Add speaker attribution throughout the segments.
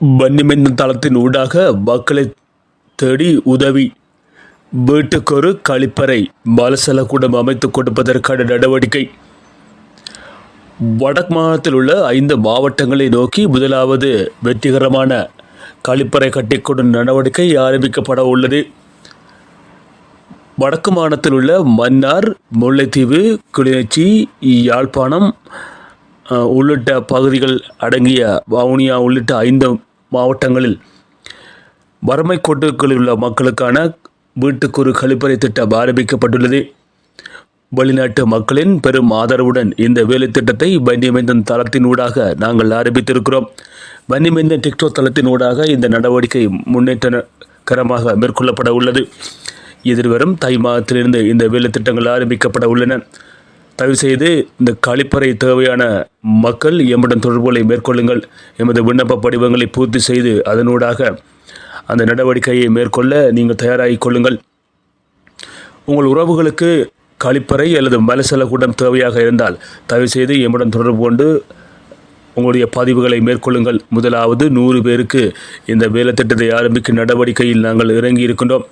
Speaker 1: வன்னிமின் தளத்தின் ஊடாக மக்களை தேடி உதவி. வீட்டுக்கொரு கழிப்பறை மலசலக்கூடம் அமைத்துக் கொடுப்பதற்கான நடவடிக்கை. வடக்கு மாகாணத்தில் உள்ள ஐந்து மாவட்டங்களை நோக்கி முதலாவது வெற்றிகரமான கழிப்பறை கட்டிக்கொடும் நடவடிக்கை ஆரம்பிக்கப்பட உள்ளது. வடக்கு மாநிலத்தில் உள்ள மன்னார் முல்லைத்தீவு கிளிநொச்சி யாழ்ப்பாணம் உள்ளிட்ட பகுதிகள் அடங்கிய வவுனியா உள்ளிட்ட ஐந்து மாவட்டங்களில் வறுமை கோட்டுகளில் உள்ள மக்களுக்கான வீட்டுக்குறு கழிப்பறை திட்டம் ஆரம்பிக்கப்பட்டுள்ளது. வெளிநாட்டு மக்களின் பெரும் ஆதரவுடன் இந்த வேலை திட்டத்தை வன்னியமைந்தன் தளத்தினூடாக நாங்கள் ஆரம்பித்திருக்கிறோம். வன்னியமைந்தன் தளத்தின் தளத்தினூடாக இந்த நடவடிக்கை முன்னேற்றகரமாக மேற்கொள்ளப்பட உள்ளது. எதிர்வரும் தை மாதத்திலிருந்து இந்த வேலை திட்டங்கள் ஆரம்பிக்கப்பட உள்ளன. தயவு செய்து இந்த கழிப்பறை தேவையான மக்கள் எம்மிடம் தொடர்புகளை மேற்கொள்ளுங்கள். எமது விண்ணப்ப படிவங்களை பூர்த்தி செய்து அதனூடாக அந்த நடவடிக்கையை மேற்கொள்ள நீங்கள் தயாராகிக் கொள்ளுங்கள். உங்கள் உறவுகளுக்கு கழிப்பறை அல்லது மலசலக்கூடம் தேவையாக இருந்தால் தயவுசெய்து எம்மிடம் தொடர்பு கொண்டு உங்களுடைய பதிவுகளை மேற்கொள்ளுங்கள். முதலாவது நூறு பேருக்கு இந்த வேலைத்திட்டத்தை ஆரம்பிக்கும் நடவடிக்கையில் நாங்கள் இறங்கி இருக்கின்றோம்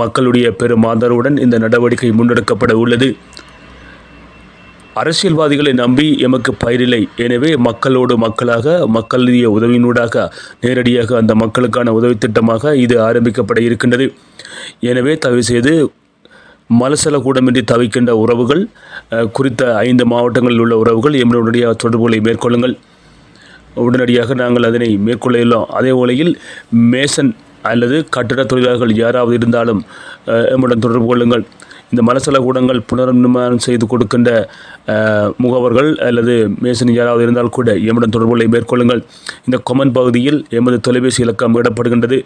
Speaker 1: மக்களுடைய பெரும் ஆதரவுடன் இந்த நடவடிக்கை முன்னெடுக்கப்பட உள்ளது. அரசியல்வாதிகளை நம்பி எமக்கு பயிரில்லை. எனவே மக்களோடு மக்களாக மக்களுடைய உதவியினூடாக நேரடியாக அந்த மக்களுக்கான உதவி திட்டமாக இது ஆரம்பிக்கப்பட இருக்கின்றது. எனவே தயவு செய்து மலசல கூடமின்றி தவிக்கின்ற உறவுகள் குறித்த ஐந்து மாவட்டங்களில் உள்ள உறவுகள் எம்முடைய தொடர்புகளை மேற்கொள்ளுங்கள். உடனடியாக நாங்கள் அதனை மேற்கொள்ள அதே வேளையில் மேசன் அல்லது கட்டிட தொழிலாளர்கள் யாராவது இருந்தாலும் எம்முடன் தொடர்பு கொள்ளுங்கள். இந்த மலசல கூடங்கள் புனர்நிர்மாணம் செய்து கொடுக்கின்ற முகவர்கள் அல்லது மேசன் யாராவது இருந்தால் கூட எம்முடன் தொடர்புகளை மேற்கொள்ளுங்கள். இந்த கொமன் பகுதியில் எமது தொலைபேசி இலக்கம் இடப்படுகின்றது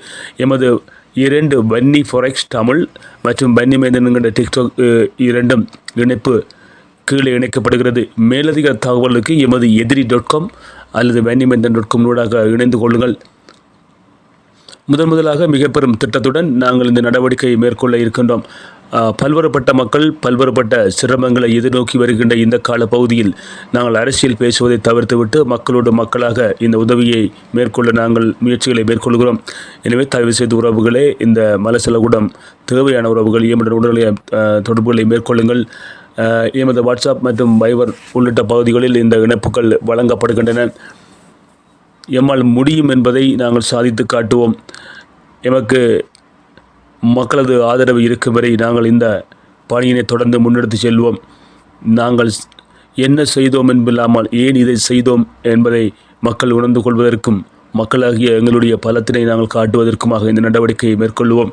Speaker 1: எமது இரண்டு வன்னி ஃபொரெக்ஸ் தமிழ் மற்றும் வன்னி மேதன் என்கின்ற டிக்டாக் இரண்டும் இணைப்பு கீழே இணைக்கப்படுகிறது. மேலதிக தகவலுக்கு எமது எதிரி டாட் காம் அல்லது வன்னிமேந்தன் டாட் காம் ஊடாக இணைந்து கொள்ளுங்கள். முதன் முதலாக மிக பெரும் திட்டத்துடன் நாங்கள் இந்த நடவடிக்கையை மேற்கொள்ள இருக்கின்றோம். பல்வேறுபட்ட மக்கள் பல்வேறுபட்ட சிரமங்களை எதிர்நோக்கி வருகின்ற இந்த கால பகுதியில் நாங்கள் அரசியல் பேசுவதை தவிர்த்துவிட்டு மக்களோடு மக்களாக இந்த உதவியை மேற்கொள்ள நாங்கள் முயற்சிகளை மேற்கொள்கிறோம். எனவே தயவு செய்து உறவுகளே இந்த மலசலகுடம் தேவையான உறவுகள் எமது உடலை தொடர்புகளை மேற்கொள்ளுங்கள். எமது வாட்ஸ்அப் மற்றும் வைபர் உள்ளிட்ட பகுதிகளில் இந்த இணைப்புகள் வழங்கப்படுகின்றன. எம்மால் முடியும் என்பதை நாங்கள் சாதித்து காட்டுவோம். எமக்கு மக்களது ஆதரவு இருக்கும் வரை நாங்கள் இந்த பணியினை தொடர்ந்து முன்னெடுத்து செல்வோம். நாங்கள் என்ன செய்தோம் என்பில்லாமல் ஏன் இதை செய்தோம் என்பதை மக்கள் உணர்ந்து கொள்வதற்கும் மக்களாகிய எங்களுடைய பலத்தினை நாங்கள் காட்டுவதற்குமாக இந்த நடவடிக்கையை மேற்கொள்வோம்.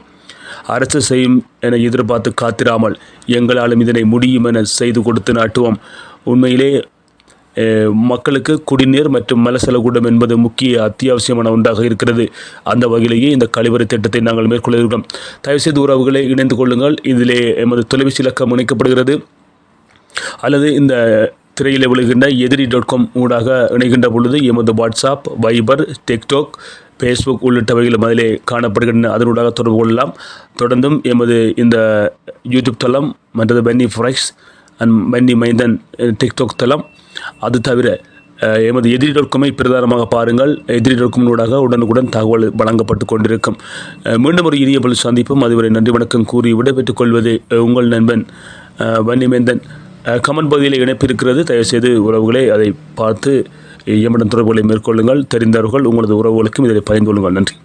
Speaker 1: அரசு செய்யும் என எதிர்பார்த்து காத்திராமல் எங்களாலும் இதனை முடியும் என செய்து கொடுத்து நாட்டுவோம். உண்மையிலே மக்களுக்கு குடிநீர் மற்றும் மலசலகூடம் என்பது முக்கிய அத்தியாவசியமான ஒன்றாக இருக்கிறது. அந்த வகையிலேயே இந்த கழிவறை திட்டத்தை நாங்கள் மேற்கொள்ள இருக்கிறோம் தயவுசெய்து உறவுகளை இணைந்து கொள்ளுங்கள். இதிலே எமது தொலைபேசி இலக்கம் இணைக்கப்படுகிறது. அல்லது இந்த திரையில் விழுகின்ற எதிரி டாட் காம் ஊடாக இணைகின்ற பொழுது எமது வாட்ஸ்அப் வைபர் டிக்டாக் ஃபேஸ்புக் உள்ளிட்டவைகளும் அதிலே காணப்படுகின்றன. அதனூடாக தொடர்பு கொள்ளலாம். தொடர்ந்தும் எமது இந்த யூடியூப் தளம் மற்றது பன்னி ஃப்ரெக்ஸ் அண்ட் பன்னி மைந்தன் டிக்டாக் தளம். அது தவிர எமது எதிரிகளுக்குமே பிரதானமாக பாருங்கள். எதிரிகளுக்கும் ஊடாக உடனுக்குடன் தகவல் வழங்கப்பட்டு கொண்டிருக்கும். மீண்டும் ஒரு இனிய பலி சந்திப்பும். அதுவரை நன்றி வணக்கம் கூறி விடைபெற்றுக் கொள்வது உங்கள் நண்பன் வன்னிமேந்தன். கமெண்ட் பகுதியில் இணைப்பிருக்கிறது. தயவுசெய்து உறவுகளை அதை பார்த்து எம்மிடம் தொடர்புகளை மேற்கொள்ளுங்கள். தெரிந்தவர்கள் உங்களது உறவுகளுக்கும் இதை பகிர்ந்து கொள்ளுங்கள். நன்றி.